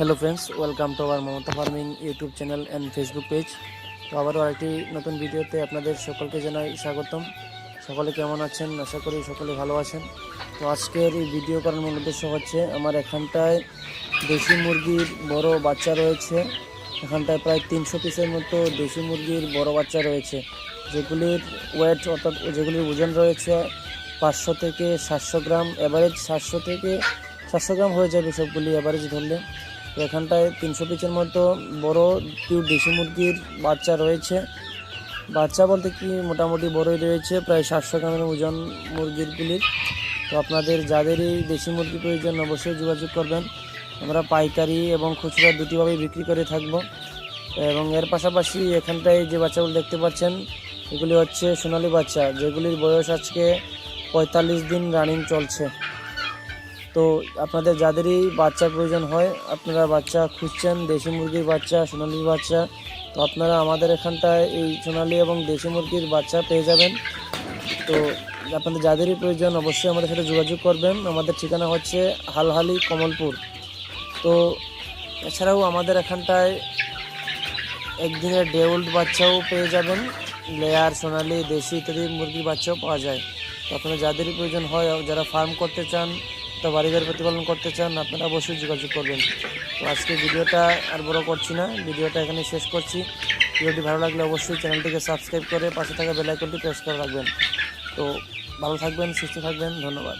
Hello friends welcome to our Mamata farming YouTube channel and Facebook page তো আবারও আরেকটি নতুন ভিডিওতে আপনাদের সকলকে জানাই স্বাগতম। সকলে কেমন আছেন? আশা করি সকলে ভালো আছেন। তো আজকের এই ভিডিও করার মূল উদ্দেশ্য হচ্ছে, আমার এখানটায় দেশি মুরগির বড় বাচ্চা রয়েছে। এখানটায় প্রায় তিনশো পিসের মতো দেশি মুরগির বড় বাচ্চা রয়েছে। যেগুলির ওয়েট অর্থাৎ যেগুলির ওজন রয়েছে পাঁচশো থেকে সাতশো গ্রাম। অ্যাভারেজ সাতশো থেকে সাতশো গ্রাম হয়ে যাবে সবগুলি অ্যাভারেজ ধরলে। তো এখানটায় তিনশো পিসের মতো বড় পিউর দেশি মুরগির বাচ্চা রয়েছে। বাচ্চা বলতে কি? মোটামুটি বড়ই রয়েছে, প্রায় সাতশো গ্রামের ওজন মুরগিরগুলির তো আপনাদের যাদেরই দেশি মুরগি প্রয়োজন অবশ্যই যোগাযোগ করবেন। আমরা পাইকারি এবং খুচরা দুটিভাবেই বিক্রি করে থাকব। এবং এর পাশাপাশি এখানটায় যে বাচ্চাগুলো দেখতে পাচ্ছেন, এগুলি হচ্ছে সোনালী বাচ্চা, যেগুলির বয়স আজকে পঁয়তাল্লিশ দিন রানিং চলছে। তো আপনাদের যাদেরই বাচ্চার প্রয়োজন হয়, আপনারা বাচ্চা খুঁজছেন, দেশি মুরগির বাচ্চা, সোনালির বাচ্চা, তো আপনারা আমাদের এখানটায় এই সোনালি এবং দেশি মুরগির বাচ্চা পেয়ে যাবেন। তো আপনাদের যাদেরই প্রয়োজন অবশ্যই আমাদের সাথে যোগাযোগ করবেন। আমাদের ঠিকানা হচ্ছে হালহালি কমলপুর। তো এছাড়াও আমাদের এখানটায় একদিনের ডেউল্ড বাচ্চাও পেয়ে যাবেন। লেয়ার, সোনালি, দেশি ইত্যাদি মুরগির বাচ্চাও পাওয়া যায়। তো আপনারা যাদেরই প্রয়োজন হয়, যারা ফার্ম করতে চান তো বাড়িঘর প্রতিপালন করতে চান, আপনারা অবশ্যই যোগাযোগ করবেন। তো আজকে ভিডিওটা আর বড় করছি না, ভিডিওটা এখানে শেষ করছি। ভিডিওটি ভালো লাগলে অবশ্যই চ্যানেলটিকে সাবস্ক্রাইব করে পাশে থাকা বেলাইকনটি প্রেস করে রাখবেন। তো ভালো থাকবেন, সুস্থ থাকবেন, ধন্যবাদ।